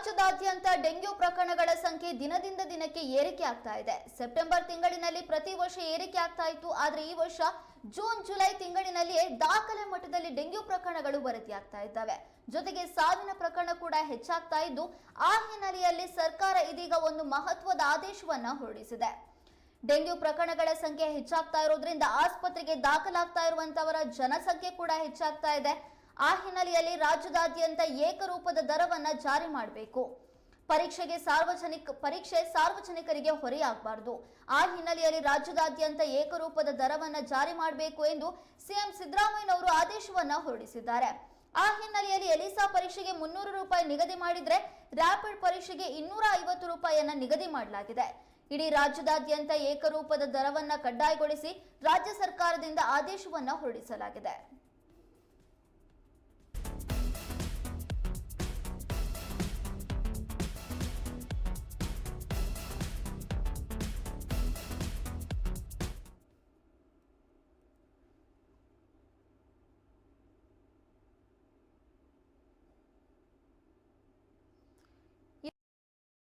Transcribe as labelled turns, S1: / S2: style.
S1: ರಾಜ್ಯದಾದ್ಯಂತ ಡೆಂಗ್ಯೂ ಪ್ರಕರಣಗಳ ಸಂಖ್ಯೆ ದಿನದಿಂದ ದಿನಕ್ಕೆ ಏರಿಕೆ ಆಗ್ತಾ ಇದೆ. ಸೆಪ್ಟೆಂಬರ್ ತಿಂಗಳಿನಲ್ಲಿ ಪ್ರತಿ ವರ್ಷ ಏರಿಕೆ ಆಗ್ತಾ ಇತ್ತು. ಆದ್ರೆ ಈ ವರ್ಷ ಜೂನ್, ಜುಲೈ ತಿಂಗಳಿನಲ್ಲಿಯೇ ದಾಖಲೆ ಮಟ್ಟದಲ್ಲಿ ಡೆಂಗ್ಯೂ ಪ್ರಕರಣಗಳು ವರದಿಯಾಗ್ತಾ ಇದ್ದಾವೆ. ಜೊತೆಗೆ ಸಾವಿನ ಪ್ರಕರಣ ಕೂಡ ಹೆಚ್ಚಾಗ್ತಾ ಇದ್ದು, ಆ ಹಿನ್ನೆಲೆಯಲ್ಲಿ ಸರ್ಕಾರ ಇದೀಗ ಒಂದು ಮಹತ್ವದ ಆದೇಶವನ್ನ ಹೊರಡಿಸಿದೆ. ಡೆಂಗ್ಯೂ ಪ್ರಕರಣಗಳ ಸಂಖ್ಯೆ ಹೆಚ್ಚಾಗ್ತಾ ಇರೋದ್ರಿಂದ ಆಸ್ಪತ್ರೆಗೆ ದಾಖಲಾಗ್ತಾ ಇರುವಂತವರ ಜನಸಂಖ್ಯೆ ಕೂಡ ಹೆಚ್ಚಾಗ್ತಾ ಇದೆ. ಆ ಹಿನ್ನೆಲೆಯಲ್ಲಿ ರಾಜ್ಯದಾದ್ಯಂತ ಏಕರೂಪದ ದರವನ್ನ ಜಾರಿ ಮಾಡಬೇಕು. ಪರೀಕ್ಷೆಗೆ ಸಾರ್ವಜನಿಕ, ಪರೀಕ್ಷೆ ಸಾರ್ವಜನಿಕರಿಗೆ ಹೊರೆಯಾಗಬಾರದು. ಆ ಹಿನ್ನೆಲೆಯಲ್ಲಿ ರಾಜ್ಯದಾದ್ಯಂತ ಏಕರೂಪದ ದರವನ್ನ ಜಾರಿ ಮಾಡಬೇಕು ಎಂದು ಸಿಎಂ ಸಿದ್ದರಾಮಯ್ಯನವರು ಆದೇಶವನ್ನ ಹೊರಡಿಸಿದ್ದಾರೆ. ಆ ಹಿನ್ನೆಲೆಯಲ್ಲಿ ಎಲಿಸಾ ಪರೀಕ್ಷೆಗೆ ಮುನ್ನೂರು ರೂಪಾಯಿ ನಿಗದಿ ಮಾಡಿದ್ರೆ ರ್ಯಾಪಿಡ್ ಪರೀಕ್ಷೆಗೆ ಇನ್ನೂರ ಐವತ್ತು ರೂಪಾಯಿಯನ್ನ ನಿಗದಿ ಮಾಡಲಾಗಿದೆ. ಇಡೀ ರಾಜ್ಯದಾದ್ಯಂತ ಏಕರೂಪದ ದರವನ್ನ ಕಡ್ಡಾಯಗೊಳಿಸಿ ರಾಜ್ಯ ಸರ್ಕಾರದಿಂದ ಆದೇಶವನ್ನ ಹೊರಡಿಸಲಾಗಿದೆ.